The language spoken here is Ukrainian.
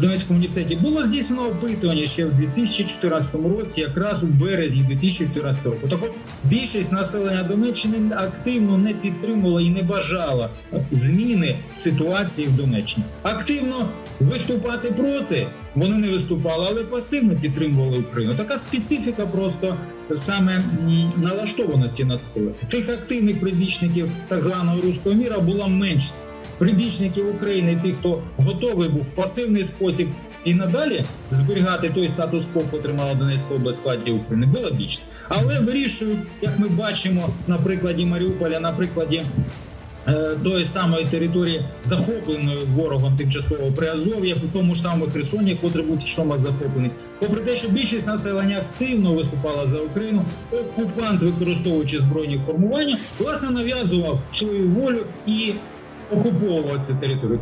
Донецькому університеті було здійснено опитування ще в 2014 році, якраз у березні 2014 року. Так от більшість населення Донеччини активно не підтримувала і не бажала зміни ситуації в Донеччині. Активно виступати проти вони не виступали, але пасивно підтримували Україну. Така специфіка просто саме налаштованості населення. Тих активних прибічників так званого руського міра було менше прибічників України, тих, хто готовий був в пасивний спосіб і надалі зберігати той статус-кво, який мала Донецька область складі України, було більше. Але вирішують, як ми бачимо на прикладі Маріуполя, на прикладі. е, Тої самої території захопленої ворогом тимчасово Приазов'я, по тому ж самому Херсоні, котрий був тимчасово захоплений. Попри те, що більшість населення активно виступала за Україну, окупант, використовуючи збройні формування, власне нав'язував свою волю і окуповував цю територію.